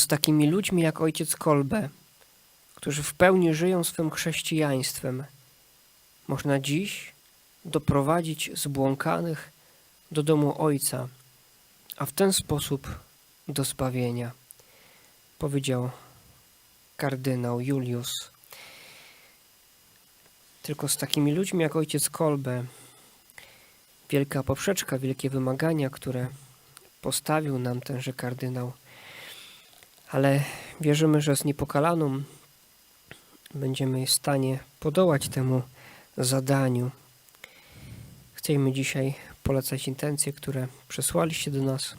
Z takimi ludźmi jak ojciec Kolbe, którzy w pełni żyją swym chrześcijaństwem, można dziś doprowadzić zbłąkanych do domu Ojca, a w ten sposób do zbawienia, powiedział kardynał Julius. Tylko z takimi ludźmi jak ojciec Kolbe, wielka poprzeczka, wielkie wymagania, które postawił nam tenże kardynał, ale wierzymy, że z niepokalaną będziemy w stanie podołać temu zadaniu. Chcemy dzisiaj polecać intencje, które przesłaliście do nas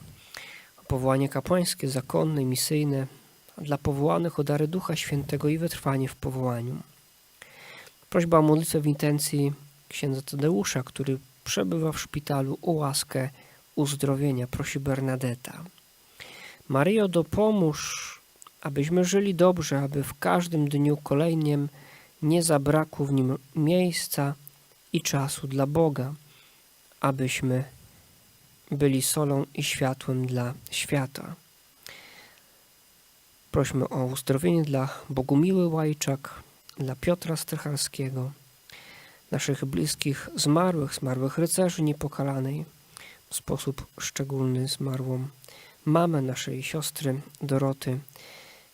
powołanie kapłańskie, zakonne, misyjne, dla powołanych o dary Ducha Świętego i wytrwanie w powołaniu. Prośba o modlitwę w intencji księdza Tadeusza, który przebywa w szpitalu o łaskę uzdrowienia, prosi Bernadetta. Maryjo, dopomóż, abyśmy żyli dobrze, aby w każdym dniu kolejnym nie zabrakło w nim miejsca i czasu dla Boga, abyśmy byli solą i światłem dla świata. Prośmy o uzdrowienie dla Bogumiły Łajczak, dla Piotra Strycharskiego, naszych bliskich zmarłych, zmarłych rycerzy niepokalanej, w sposób szczególny zmarłą mamę naszej siostry Doroty.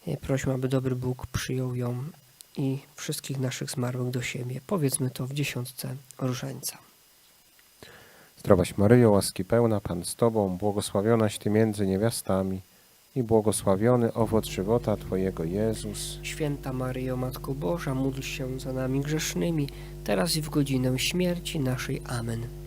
E, Prośmy, aby dobry Bóg przyjął ją i wszystkich naszych zmarłych do siebie. Powiedzmy to w dziesiątce różańca. Zdrowaś Maryjo, łaski pełna, Pan z Tobą, błogosławionaś Ty między niewiastami i błogosławiony owoc żywota Twojego Jezus. Święta Maryjo, Matko Boża, módl się za nami grzesznymi, teraz i w godzinę śmierci naszej. Amen.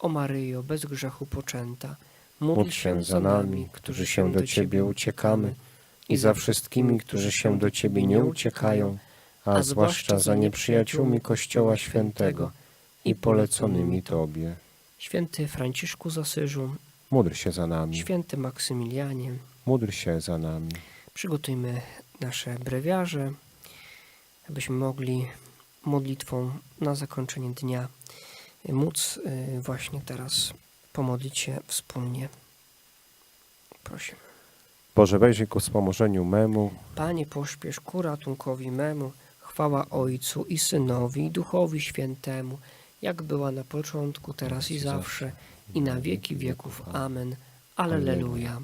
O Maryjo, bez grzechu poczęta, módl się za nami, którzy się do Ciebie uciekamy i za wszystkimi, którzy się do Ciebie nie uciekają, a zwłaszcza za nieprzyjaciółmi Kościoła Świętego, i poleconymi Tobie. Święty Franciszku z Asyżu, Módl się za nami. święty Maksymilianie, Módl się za nami. przygotujmy nasze brewiarze, abyśmy mogli modlitwą na zakończenie dnia móc y, właśnie teraz pomodlić się wspólnie. Prosimy. Boże, wejrzyj ku wspomożeniu memu. Panie, pośpiesz ku ratunkowi memu, chwała Ojcu i Synowi i Duchowi Świętemu, jak była na początku, teraz i zawsze, i na wieki wieków. Amen. Alleluja.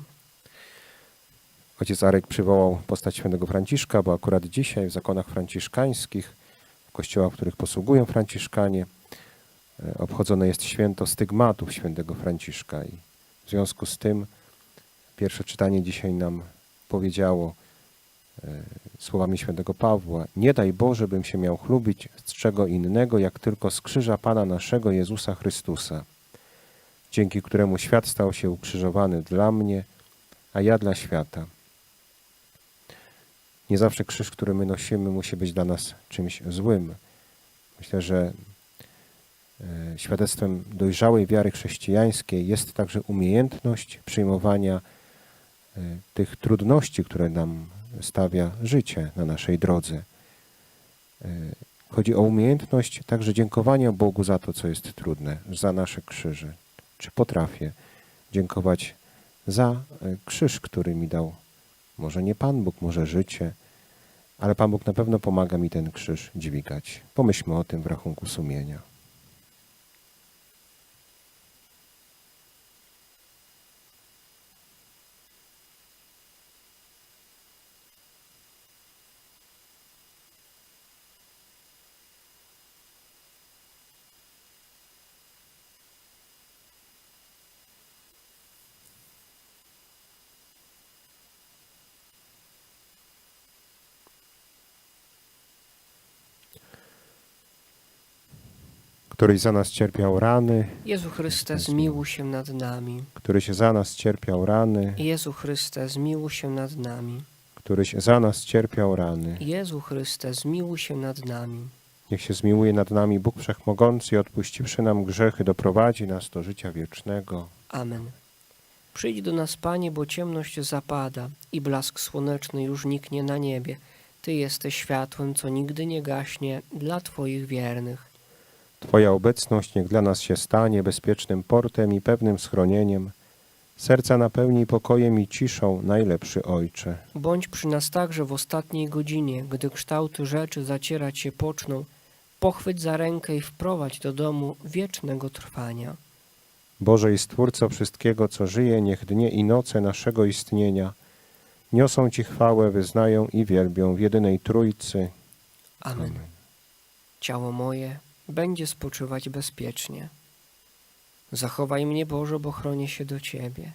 Ojciec Arek przywołał postać świętego Franciszka, bo akurat dzisiaj w zakonach franciszkańskich, w kościołach, w których posługują franciszkanie, obchodzone jest święto stygmatów świętego Franciszka. I w związku z tym pierwsze czytanie dzisiaj nam powiedziało e, słowami świętego Pawła: Nie daj Boże, bym się miał chlubić z czego innego, jak tylko z krzyża Pana naszego Jezusa Chrystusa, dzięki któremu świat stał się ukrzyżowany dla mnie, a ja dla świata. Nie zawsze krzyż, który my nosimy, musi być dla nas czymś złym. Myślę, że e, świadectwem dojrzałej wiary chrześcijańskiej jest także umiejętność przyjmowania e, tych trudności, które nam stawia życie na naszej drodze. E, Chodzi o umiejętność także dziękowania Bogu za to, co jest trudne, za nasze krzyże. Czy potrafię dziękować za e, krzyż, który mi dał może nie Pan Bóg, może życie, ale Pan Bóg na pewno pomaga mi ten krzyż dźwigać. Pomyślmy o tym w rachunku sumienia. Któryś za nas cierpiał rany, Jezu Chryste, zmiłuj się nad nami. któryś za nas cierpiał rany, Jezu Chryste, zmiłuj się nad nami. któryś za nas cierpiał rany. Jezu Chryste, zmiłuj się nad nami. Niech się zmiłuje nad nami Bóg Wszechmogący i odpuściwszy nam grzechy, doprowadzi nas do życia wiecznego. Amen. Przyjdź do nas, Panie, bo ciemność zapada i blask słoneczny już niknie na niebie. Ty jesteś światłem, co nigdy nie gaśnie dla Twoich wiernych. Twoja obecność niech dla nas się stanie bezpiecznym portem i pewnym schronieniem. Serca napełnij pokojem i ciszą, najlepszy Ojcze. Bądź przy nas także w ostatniej godzinie, gdy kształty rzeczy zacierać się poczną. Pochwyć za rękę i wprowadź do domu wiecznego trwania. Boże i Stwórco wszystkiego, co żyje, niech dnie i noce naszego istnienia niosą Ci chwałę, wyznają i wielbią w jedynej Trójcy. Amen. Ciało moje będzie spoczywać bezpiecznie. Zachowaj mnie, Boże, bo chronię się do Ciebie.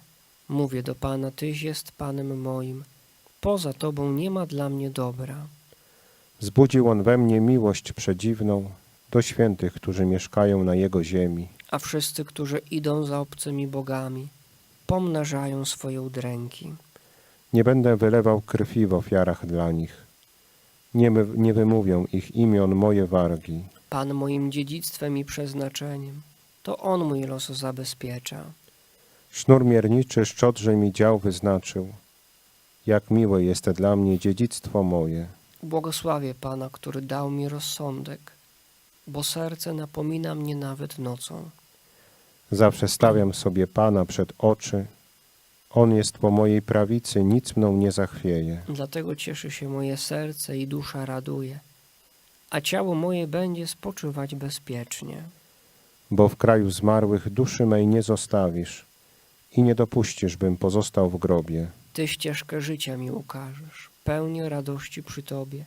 Mówię do Pana, Tyś jest Panem moim. Poza Tobą nie ma dla mnie dobra. Zbudził On we mnie miłość przedziwną do świętych, którzy mieszkają na Jego ziemi. A wszyscy, którzy idą za obcymi bogami, pomnażają swoje udręki. Nie będę wylewał krwi w ofiarach dla nich. Nie, nie wymówią ich imion moje wargi. Pan moim dziedzictwem i przeznaczeniem, to On mój los zabezpiecza. Sznur mierniczy szczodrze mi dział wyznaczył. Jak miłe jest dla mnie dziedzictwo moje. Błogosławię Pana, który dał mi rozsądek, bo serce napomina mnie nawet nocą. Zawsze stawiam sobie Pana przed oczy. On jest po mojej prawicy, nic mną nie zachwieje. Dlatego cieszy się moje serce i dusza raduje, a ciało moje będzie spoczywać bezpiecznie. Bo w kraju zmarłych duszy mej nie zostawisz i nie dopuścisz, bym pozostał w grobie. Ty ścieżkę życia mi ukażesz, pełnię radości przy Tobie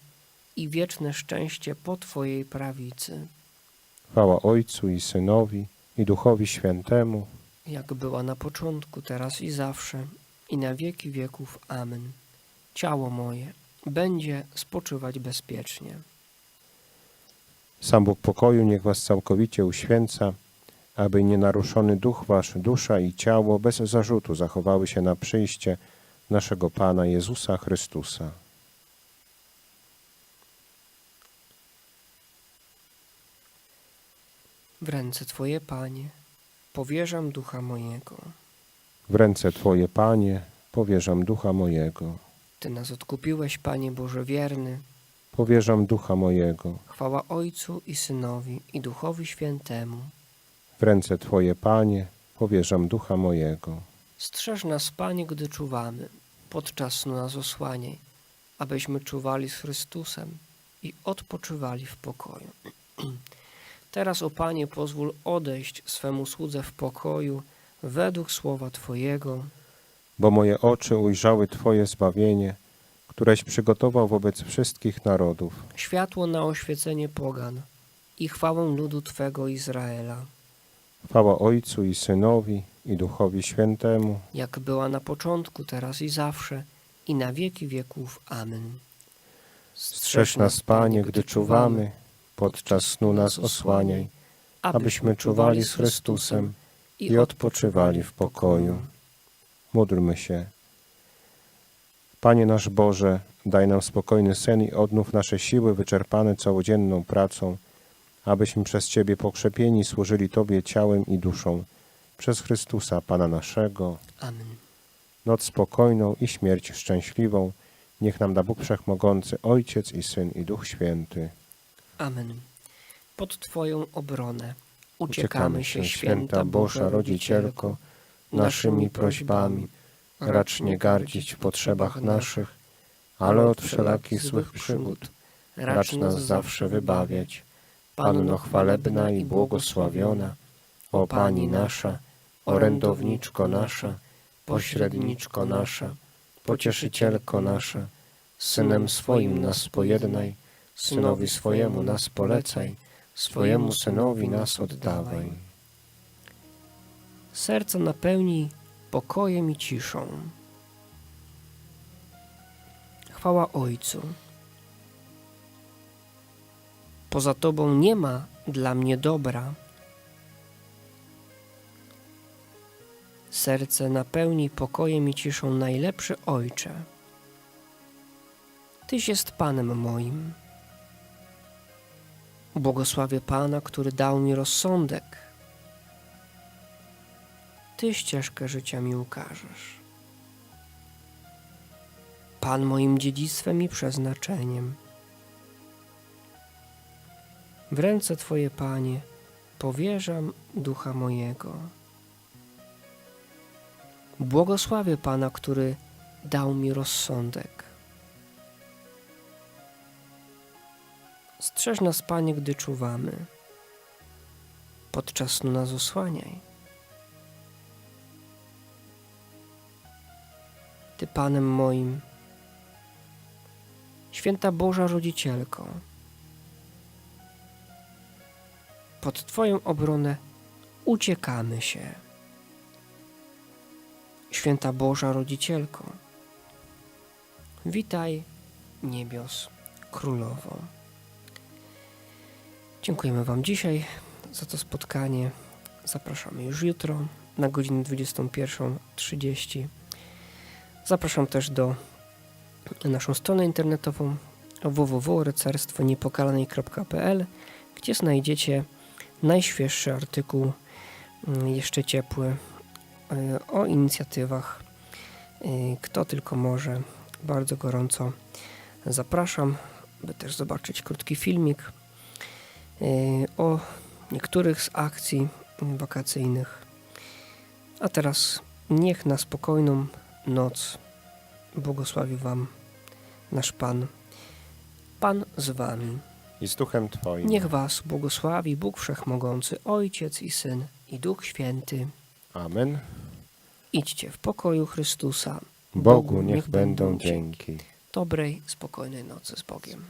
i wieczne szczęście po Twojej prawicy, Chwała Ojcu i Synowi i Duchowi Świętemu. jak była na początku, teraz i zawsze, i na wieki wieków. Amen. Ciało moje będzie spoczywać bezpiecznie. Sam Bóg pokoju niech was całkowicie uświęca, aby nienaruszony duch wasz, dusza i ciało bez zarzutu zachowały się na przyjście naszego Pana Jezusa Chrystusa. W ręce Twoje, Panie, powierzam ducha mojego. W ręce Twoje, Panie, powierzam ducha mojego. Ty nas odkupiłeś, Panie Boże wierny. Powierzam ducha mojego. Chwała Ojcu i Synowi i Duchowi Świętemu. W ręce Twoje, Panie, powierzam ducha mojego. Strzeż nas, Panie, gdy czuwamy. Podczas snu nas osłaniaj, abyśmy czuwali z Chrystusem i odpoczywali w pokoju. Teraz, o Panie, pozwól odejść swemu słudze w pokoju według słowa Twojego. Bo moje oczy ujrzały Twoje zbawienie, któreś przygotował wobec wszystkich narodów. światło na oświecenie pogan i chwałę ludu Twego Izraela, Chwała Ojcu i Synowi i Duchowi Świętemu. jak była na początku, teraz i zawsze, i na wieki wieków. Amen. Strzeż nas, Panie, gdy czuwamy, podczas snu nas osłaniaj, abyśmy czuwali z Chrystusem i odpoczywali w pokoju. Módlmy się. Panie nasz Boże, daj nam spokojny sen i odnów nasze siły wyczerpane całodzienną pracą, abyśmy przez Ciebie pokrzepieni służyli Tobie ciałem i duszą. Przez Chrystusa, Pana naszego, Amen. noc spokojną i śmierć szczęśliwą, niech nam da Bóg Wszechmogący, Ojciec i Syn i Duch Święty. Amen. Pod Twoją obronę Uciekamy się, święta Boża Rodzicielko, naszymi prośbami, racz nie gardzić w potrzebach naszych, ale od wszelakich złych przygód racz nas zawsze wybawiać. Panno chwalebna i błogosławiona, o Pani nasza, orędowniczko nasza, pośredniczko nasza, pocieszycielko nasza, Synem swoim nas pojednaj, Synowi swojemu nas polecaj, swojemu Synowi nas oddawaj. Serce napełnij pokojem i ciszą. Chwała Ojcu. Poza Tobą nie ma dla mnie dobra. Serce napełnij pokojem i ciszą, najlepszy Ojcze. Tyś jest Panem moim. Błogosławię Pana, który dał mi rozsądek. Ty ścieżkę życia mi ukażesz. Pan moim dziedzictwem i przeznaczeniem. W ręce Twoje, Panie, powierzam ducha mojego. Błogosławię Pana, który dał mi rozsądek. Strzeż nas, Panie, gdy czuwamy. Podczas snu nas osłaniaj. Ty Panem moim, Święta Boża Rodzicielko, pod Twoją obronę uciekamy się. Święta Boża Rodzicielko, witaj niebios Królowo. Dziękujemy Wam dzisiaj za to spotkanie. Zapraszamy już jutro na godzinę 21.30. Zapraszam też do naszą stronę internetową www.rycerstwoniepokalanej.pl, gdzie znajdziecie najświeższy artykuł, mm, jeszcze ciepły, y, o inicjatywach. Y, Kto tylko może, bardzo gorąco zapraszam, by też zobaczyć krótki filmik y, o niektórych z akcji wakacyjnych. A teraz niech na spokojną noc błogosławi Wam nasz Pan. Pan z Wami. I z Duchem Twoim. Niech Was błogosławi Bóg Wszechmogący, Ojciec i Syn i Duch Święty. Amen. Idźcie w pokoju Chrystusa. Bogu niech będą dzięki. Dobrej, spokojnej nocy z Bogiem.